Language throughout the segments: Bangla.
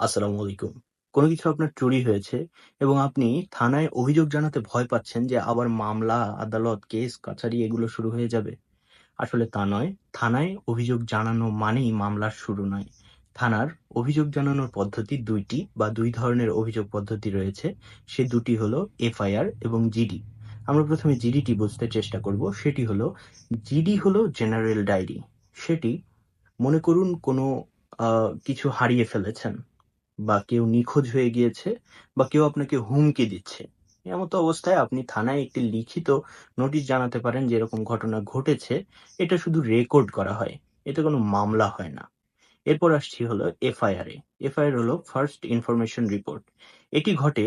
আসসালামু আলাইকুম। কোনো কিছু আপনার চুরি হয়েছে এবং আপনি থানায় অভিযোগ জানাতে ভয় পাচ্ছেন যে আবার মামলা, আদালত, কেস, কাছারি এগুলো শুরু হয়ে যাবে। আসলে তা নয়। থানায় অভিযোগ জানানো মানেই মামলার শুরু নয়। থানার অভিযোগ জানানোর পদ্ধতি দুইটি বা দুই ধরনের অভিযোগ পদ্ধতি রয়েছে। সে দুটি হলো এফআইআর এবং জিডি। আমরা প্রথমে জিডিটি বুঝতে চেষ্টা করব। সেটি হলো জিডি হলো জেনারেল ডায়েরি। সেটি মনে করুন কোনো কিছু হারিয়ে ফেলেছেন বা কেউ নিখোঁজ হয়ে গিয়েছে বা কেউ আপনাকে হুমকি দিচ্ছে। এমতো অবস্থায় আপনি থানায় একটি লিখিত নোটিশ জানাতে পারেন যে এরকম ঘটনা ঘটেছে। এটা শুধু রেকর্ড করা হয়। এতে কোনো মামলা হয় না। এরপর আসছি হলো এফআইআর এ। এফআইআর হলো ফার্স্ট ইনফরমেশন রিপোর্ট। এটি ঘটে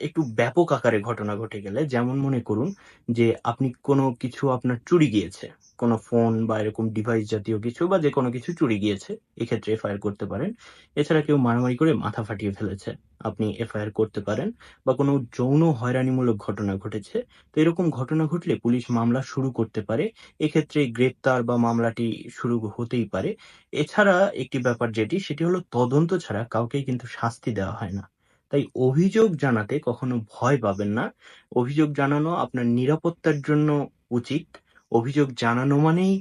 একটু ব্যাপক আকারে ঘটনা ঘটে গেলে, যেমন মনে করুন যে আপনি কোনো কিছু আপনার চুরি গিয়েছে। কোনো ফোন বা এরকম ডিভাইস জাতীয় কিছু বা যে কোনো কিছু চুরি গিয়েছে। এক্ষেত্রে এফআইআর করতে পারেন। এছাড়া কেউ মারামারি করে মাথা ফাটিয়ে ফেলেছে। আপনি এফআইআর করতে পারেন বা কোনো যৌন হয়রানিমূলক ঘটনা ঘটেছে। তো এরকম ঘটনা ঘটলে পুলিশ মামলা শুরু করতে পারে। এক্ষেত্রে গ্রেপ্তার বা মামলাটি শুরু হতেই পারে। এছাড়া একটি ব্যাপার যেটি, সেটি হলো তদন্ত ছাড়া কাউকেই কিন্তু শাস্তি দেওয়া হয় না। তাই অভিযোগ জানাতে কখনো ভয় পাবেন না। অভিযোগ জানানো আপনার নিরাপত্তার জন্য উচিত। অভিযোগ জানানো মানেই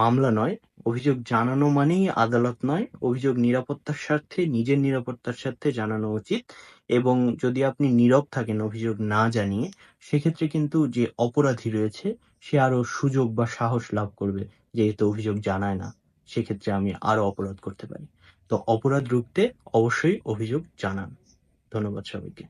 মামলা নয়। অভিযোগ জানানো মানেই আদালত নয়। অভিযোগ নিরাপত্তার স্বার্থে, নিজের নিরাপত্তার স্বার্থে জানানো উচিত এবং যদি আপনি নীরব থাকেন অভিযোগ না জানিয়ে, সেক্ষেত্রে কিন্তু যে অপরাধী রয়েছে, সে আরও সুযোগ বা সাহস লাভ করবে যেহেতু অভিযোগ জানায় না। সেক্ষেত্রে আমি আরও অপরাধ করতে পারি। তো অপরাধ রুখতে অবশ্যই অভিযোগ জানান। ধন্যবাদ সবাইকে।